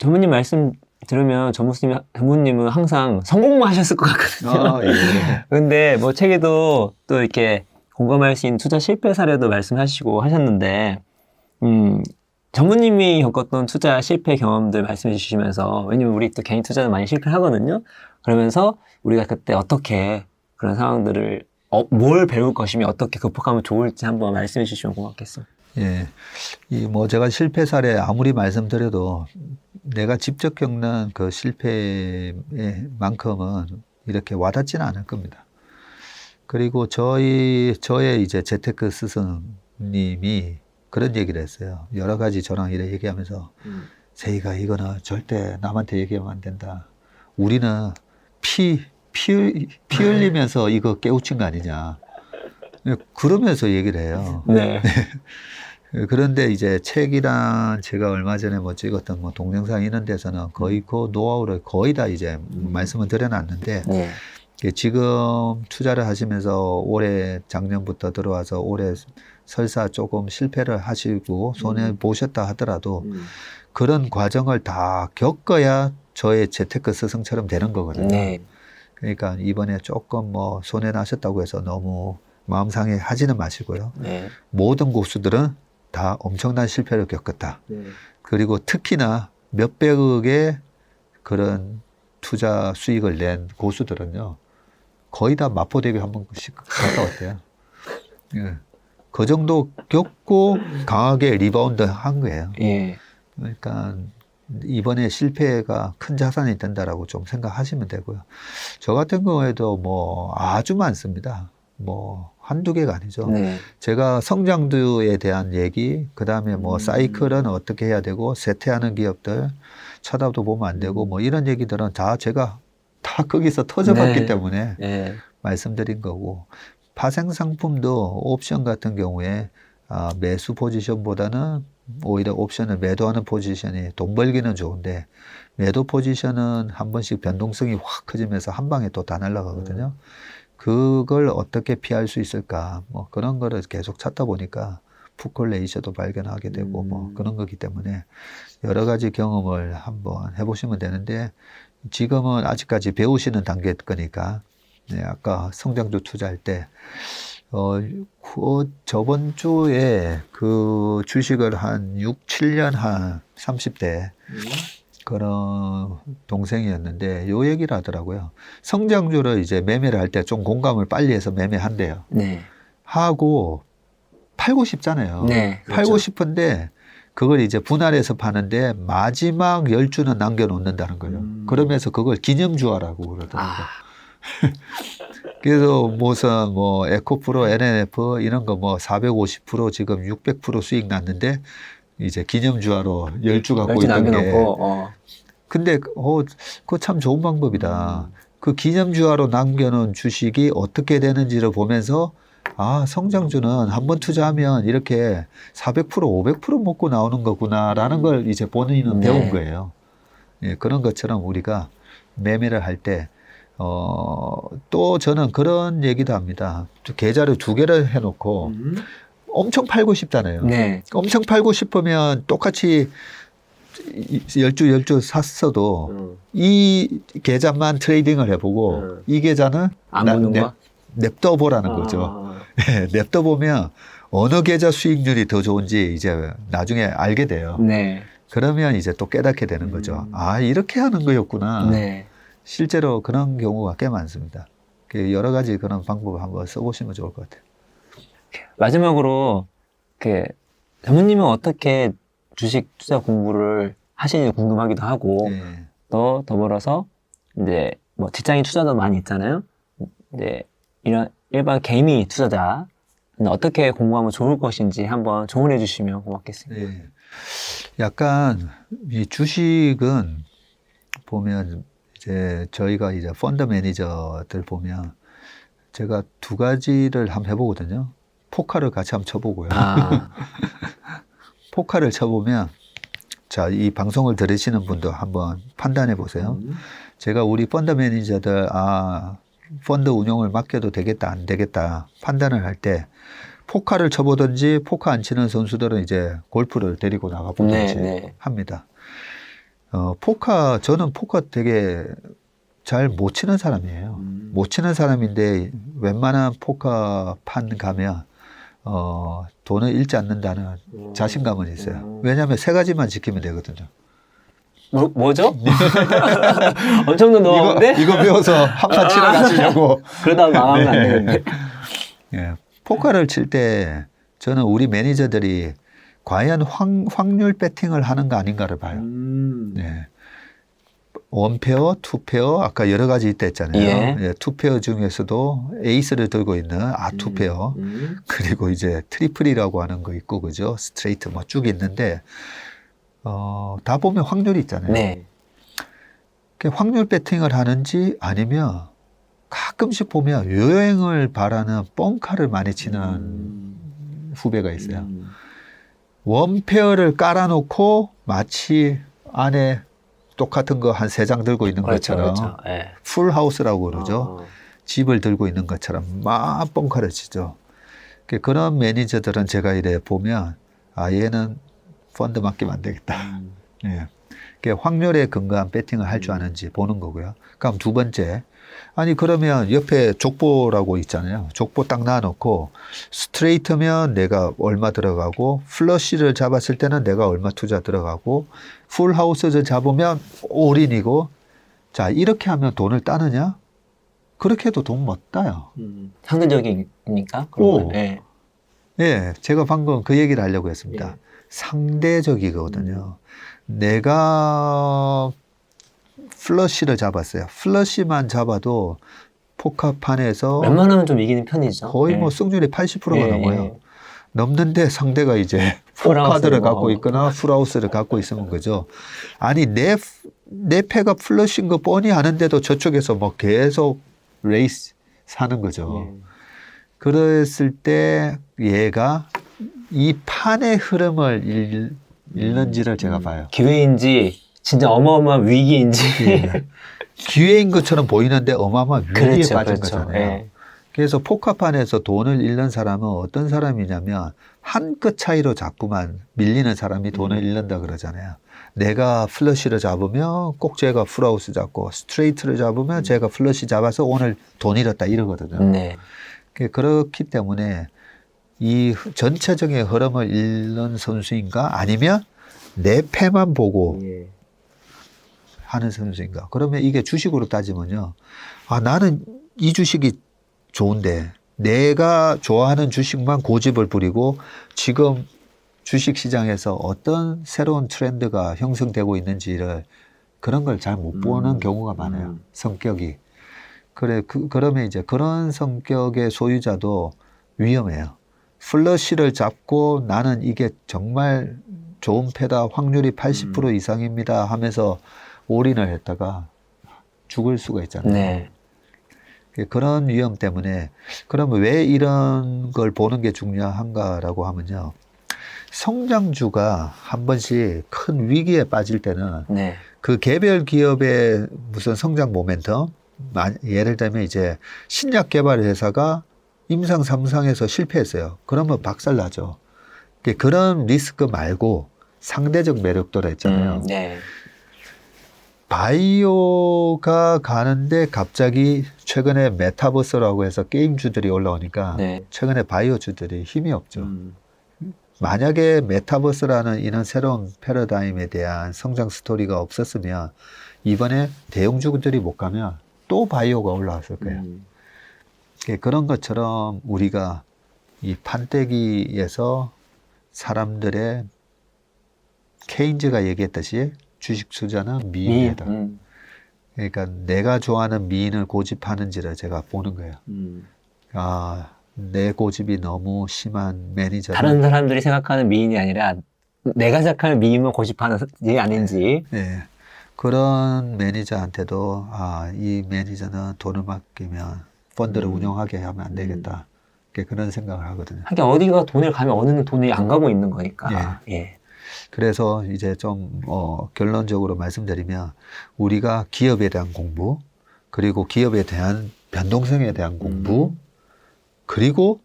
전무님 말씀 들으면 전무님, 전무님은 항상 성공만 하셨을 것 같거든요. 아, 예. 근데 뭐 책에도 또 이렇게 공감할 수 있는 투자 실패 사례도 말씀하시고 하셨는데, 음, 전무님이 겪었던 투자 실패 경험들 말씀해 주시면서, 왜냐면 우리 또 개인 투자는 많이 실패하거든요. 그러면서 우리가 그때 어떻게 그런 상황들을, 어, 뭘 배울 것이며 어떻게 극복하면 좋을지 한번 말씀해 주시면 고맙겠습니다. 예. 이 뭐 제가 실패 사례 아무리 말씀드려도 내가 직접 겪는 그 실패만큼은 이렇게 와닿지는 않을 겁니다. 그리고 저희 저의 이제 재테크 스승님이 그런 얘기를 했어요. 여러 가지 저랑 이래 얘기하면서 세희가 이거는 절대 남한테 얘기하면 안 된다. 우리는 피, 피, 피 흘리면서 이거 깨우친 거 아니냐. 그러면서 얘기를 해요. 네. 그런데 이제 책이랑 제가 얼마 전에 뭐 찍었던 뭐 동영상 이런 데서는 거의 그 노하우를 거의 다 이제 말씀을 드려놨는데 네. 지금 투자를 하시면서 올해 작년부터 들어와서 올해 설사 조금 실패를 하시고 손해 보셨다 하더라도 그런 과정을 다 겪어야 저의 재테크 스승처럼 되는 거거든요. 네. 그러니까 이번에 조금 뭐 손해 나셨다고 해서 너무 마음 상해 하지는 마시고요. 네. 모든 고수들은 다 엄청난 실패를 겪었다. 네. 그리고 특히나 몇백억의 그런 투자 수익을 낸 고수들은요, 거의 다 마포대교 한 번씩 갔다 왔대요. 예. 그 정도 겪고 강하게 리바운드 한 거예요. 예. 그러니까 이번에 실패가 큰 자산이 된다라고 좀 생각하시면 되고요. 저 같은 경우에도 뭐 아주 많습니다. 뭐 한두 개가 아니죠. 네. 제가 성장도에 대한 얘기, 그 다음에 뭐 음. 사이클은 어떻게 해야 되고, 세태하는 기업들 쳐다도 보면 안 되고, 뭐 이런 얘기들은 다 제가 다 거기서 터져봤기 네. 때문에 네. 말씀드린 거고, 파생 상품도 옵션 같은 경우에 아, 매수 포지션보다는 오히려 옵션을 매도하는 포지션이 돈 벌기는 좋은데, 매도 포지션은 한 번씩 변동성이 확 커지면서 한 방에 또 다 날아가거든요. 그걸 어떻게 피할 수 있을까 뭐 그런 거를 계속 찾다 보니까 푸콜레이셔도 발견하게 되고 뭐 음. 그런 거기 때문에 여러 가지 경험을 한번 해보시면 되는데 지금은 아직까지 배우시는 단계일 거니까 네, 아까 성장주 투자할 때 어, 그 저번 주에 그 주식을 한 6, 7년 한 30대 그런 동생이었는데 요 얘기를 하더라고요. 성장주를 이제 매매를 할 때 좀 공감을 빨리 해서 매매한대요. 네. 하고 팔고 싶잖아요. 네. 팔고 그렇죠. 싶은데 그걸 이제 분할해서 파는데 마지막 열 주는 남겨놓는다는 거예요. 음. 그러면서 그걸 기념주화라고 그러더라고요. 아. 그래서 무슨 뭐 에코프로, NNF 이런 거 뭐 450% 지금 600% 수익 났는데 이제 기념주화로 열주 갖고 열주 있던 게 어. 근데 어 그거 참 좋은 방법이다. 음. 그 기념주화로 남겨놓은 주식이 어떻게 되는지를 보면서 아 성장주는 한 번 투자하면 이렇게 400% 500% 먹고 나오는 거구나라는 걸 이제 본인은 네. 배운 거예요. 예, 그런 것처럼 우리가 매매를 할 때 어, 또 저는 그런 얘기도 합니다. 계좌를 두 개를 해놓고 음. 엄청 팔고 싶잖아요. 네. 엄청 팔고 싶으면 똑같이 이- 열주 열주 샀어도 음. 이 계좌만 트레이딩을 해보고 음. 이 계좌는 안 나- 보는 냅- 거? 냅둬 보라는 거죠. 아. 냅둬 보면 어느 계좌 수익률이 더 좋은지 이제 나중에 알게 돼요. 네. 그러면 이제 또 깨닫게 되는 거죠. 음. 아 이렇게 하는 거였구나. 네. 실제로 그런 경우가 꽤 많습니다. 그 여러 가지 그런 방법을 한번 써보시면 좋을 것 같아요. 마지막으로 그 전무님은 어떻게 주식 투자 공부를 하시는지 궁금하기도 하고 예. 또 더불어서 이제 뭐 직장인 투자도 많이 있잖아요. 이제 이런 일반 개미 투자자 어떻게 공부하면 좋을 것인지 한번 조언해 주시면 고맙겠습니다. 예. 약간 이 주식은 보면 이제 저희가 이제 펀드 매니저들 보면 제가 두 가지를 한번 해보거든요. 포카를 같이 한번 쳐보고요. 아, 포카를 쳐보면 자, 이 방송을 들으시는 분도 한번 판단해 보세요. 음. 제가 우리 펀드 매니저들 아 펀드 운용을 맡겨도 되겠다 안 되겠다 판단을 할 때 포카를 쳐보든지 포카 안 치는 선수들은 이제 골프를 데리고 나가 보든지 네, 네. 합니다. 어, 포카, 저는 포카 되게 잘 못 치는 사람이에요. 음. 못 치는 사람인데 웬만한 포카판 가면 어, 돈을 잃지 않는다는 자신감은 있어요. 음. 왜냐하면 세 가지만 지키면 되거든요. 뭐, 뭐죠? 엄청난 노하우인데? 이거, 이거 배워서 한판 치러 가시려고. 그러다 망하면 안 되는데. 예. 포카를 칠 때 저는 우리 매니저들이 과연 확, 확률 배팅을 하는가 아닌가를 봐요. 음. 네. 원페어, 투페어, 아까 여러 가지 있다 했잖아요. 예. 예, 투페어 중에서도 에이스를 들고 있는 아 투페어, 음. 그리고 이제 트리플이라고 하는 거 있고, 그죠? 스트레이트 뭐 쭉 있는데, 어, 다 보면 확률이 있잖아요. 네. 그 확률 배팅을 하는지 아니면 가끔씩 보면 여행을 바라는 뻥카를 많이 치는 음. 후배가 있어요. 음. 원페어를 깔아놓고 마치 안에 똑같은 거 한 세 장 들고 있는 그렇죠, 것처럼 그렇죠. 예. 풀하우스라고 그러죠. 어. 집을 들고 있는 것처럼 막 뻥카를 치죠. 그- 그런 매니저들은 제가 이래 보면 아 얘는 펀드 맡기면 안 되겠다. 음. 예. 그 확률에 근거한 배팅을 할 줄 아는지 보는 거고요. 그럼 두 번째. 아니, 그러면 옆에 족보라고 있잖아요. 족보 딱 놔놓고 스트레이트면 내가 얼마 들어가고 플러시를 잡았을 때는 내가 얼마 투자 들어가고 풀 하우스를 잡으면 올인이고 자, 이렇게 하면 돈을 따느냐? 그렇게 해도 돈 못 따요. 음. 상대적이니까. 오. 예. 예, 제가 방금 그 얘기를 하려고 했습니다. 예. 상대적이거든요. 내가 플러시를 잡았어요. 플러시만 잡아도 포카판에서 웬만하면 좀 이기는 편이죠. 거의 예. 뭐 승률이 80%가 예, 넘어요. 예. 넘는데 상대가 이제 포카드를 뭐. 갖고 있거나 풀하우스를 갖고 있으면 그죠. 아니 내, 내 패가 플러시인 거 뻔히 아는데도 저쪽에서 뭐 계속 레이스 사는 거죠. 예. 그랬을 때 얘가 이 판의 흐름을 읽, 읽는지를 제가 음. 봐요. 기회인지 진짜 어마어마한 위기인지. 예. 기회인 것처럼 보이는데 어마어마한 위기에 그렇죠, 빠진 그렇죠. 거잖아요. 예. 그래서 포카판에서 돈을 잃는 사람은 어떤 사람이냐면 한 끗 차이로 자꾸만 밀리는 사람이 돈을 음. 잃는다 그러잖아요. 내가 플러시를 잡으면 꼭 제가 풀하우스 잡고 스트레이트를 음. 잡으면 제가 플러시 잡아서 오늘 돈 잃었다 이러거든요. 네. 그- 그렇기 때문에 이 흐- 전체적인 흐름을 잃는 선수인가 아니면 내 패만 보고 예. 하는 선수인가? 그러면 이게 주식으로 따지면요. 아, 나는 이 주식이 좋은데 내가 좋아하는 주식만 고집을 부리고 지금 주식 시장에서 어떤 새로운 트렌드가 형성되고 있는지를 그런 걸 잘 못 보는 음. 경우가 많아요. 음. 성격이. 그래, 그, 그러면 이제 그런 성격의 소유자도 위험해요. 플러시를 잡고 나는 이게 정말 좋은 패다 확률이 80% 음. 이상입니다 하면서 올인을 했다가 죽을 수가 있잖아요. 네. 그런 위험 때문에 그러면 왜 이런 걸 보는 게 중요한가라고 하면요. 성장주가 한 번씩 큰 위기에 빠질 때는 네. 그 개별 기업의 무슨 성장 모멘텀, 마- 예를 들면 이제 신약 개발 회사가 임상 3상에서 실패했어요. 그러면 박살 나죠. 그- 그런 리스크 말고 상대적 매력도라 했잖아요. 음, 네. 바이오가 가는데 갑자기 최근에 메타버스라고 해서 게임주들이 올라오니까 네. 최근에 바이오주들이 힘이 없죠. 음. 만약에 메타버스라는 이런 새로운 패러다임에 대한 성장 스토리가 없었으면 이번에 대형주들이 못 가면 또 바이오가 올라왔을 거예요. 음. 예, 그런 것처럼 우리가 이 판때기에서 사람들의 케인즈가 얘기했듯이 주식 투자는 미. 미인이다. 음. 그러니까 내가 좋아하는 미인을 고집하는지를 제가 보는 거예요. 음. 아, 내 고집이 너무 심한 매니저. 다른 사람들이 생각하는 미인이 아니라 내가 생각하는 미인만 고집하는지 아닌지. 네. 그런 매니저한테도 아, 이 매니저는 돈을 맡기면 펀드를 음. 운영하게 하면 안 되겠다. 이렇게 그런 생각을 하거든요. 하긴 어디가 돈을 가면 어느는 돈이 안 가고 있는 거니까. 예. 그래서 이제 좀 어, 결론적으로 말씀드리면 우리가 기업에 대한 공부 그리고 기업에 대한 변동성에 대한 공부 그리고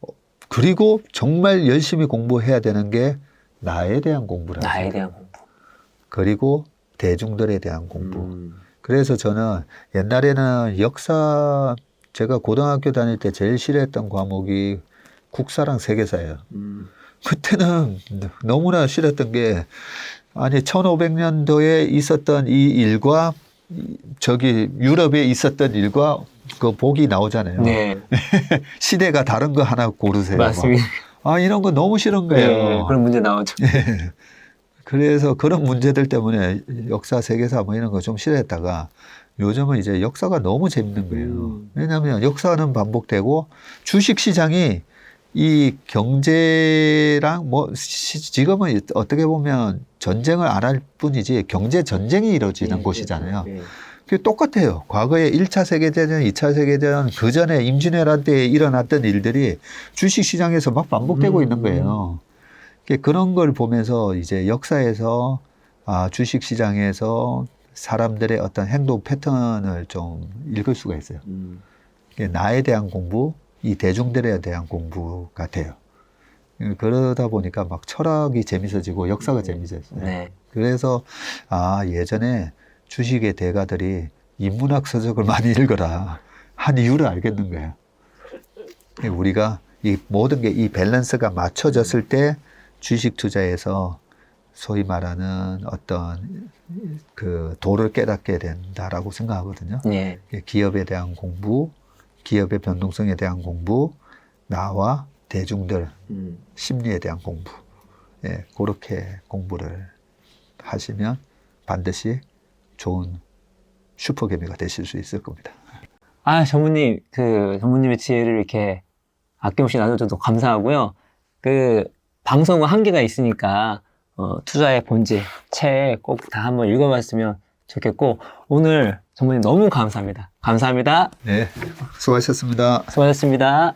어, 그리고 정말 열심히 공부해야 되는 게 나에 대한 공부라. 나에 대한 공부. 그리고 대중들에 대한 공부. 음. 그래서 저는 옛날에는 역사 제가 고등학교 다닐 때 제일 싫어했던 과목이 국사랑 세계사예요. 음. 그때는 너무나 싫었던 게 아니 1500년도에 있었던 이 일과 이- 저기 유럽에 있었던 일과 그 복이 나오잖아요. 네, 시대가 다른 거 하나 고르세요. 맞습니다. 막. 아 이런 거 너무 싫은 거예요. 네, 그런 문제 나오죠. 그래서 그런 문제들 때문에 역사 세계사 뭐 이런 거 좀 싫어했다가 요즘은 이제 역사가 너무 재밌는 거예요. 음. 왜냐하면 역사는 반복되고 주식 시장이 이 경제랑 뭐 시- 지금은 어떻게 보면 전쟁을 안 할 뿐이지 경제 전쟁이 이루어지는 네, 곳이잖아요. 네. 그게 똑같아요. 과거에 1차 세계대전, 2차 세계대전, 그 전에 임진왜란 때 일어났던 일들이 주식 시장에서 막 반복되고 음. 있는 거예요. 그게 그런 걸 보면서 이제 역사에서 아, 주식 시장에서 사람들의 어떤 행동 패턴을 좀 읽을 수가 있어요. 음. 그게 나에 대한 공부, 이 대중들에 대한 공부 같아요. 그러다 보니까 막 철학이 재밌어지고 역사가 재밌어졌어요. 네. 그래서 아 예전에 주식의 대가들이 인문학 서적을 많이 읽어라 한 이유를 알겠는 거예요. 우리가 이 모든 게 이 밸런스가 맞춰졌을 때 주식 투자에서 소위 말하는 어떤 그 도를 깨닫게 된다라고 생각하거든요. 네. 기업에 대한 공부, 기업의 변동성에 대한 공부, 나와 대중들 음. 심리에 대한 공부. 예, 그렇게 공부를 하시면 반드시 좋은 슈퍼개미가 되실 수 있을 겁니다. 아, 전무님, 그, 전무님의 지혜를 이렇게 아낌없이 나눠줘서 감사하고요. 그, 방송은 한계가 있으니까, 어, 투자의 본질, 책 꼭 다 한번 읽어봤으면 좋겠고, 오늘 전무님 너무 감사합니다. 감사합니다. 네, 수고하셨습니다. 수고하셨습니다.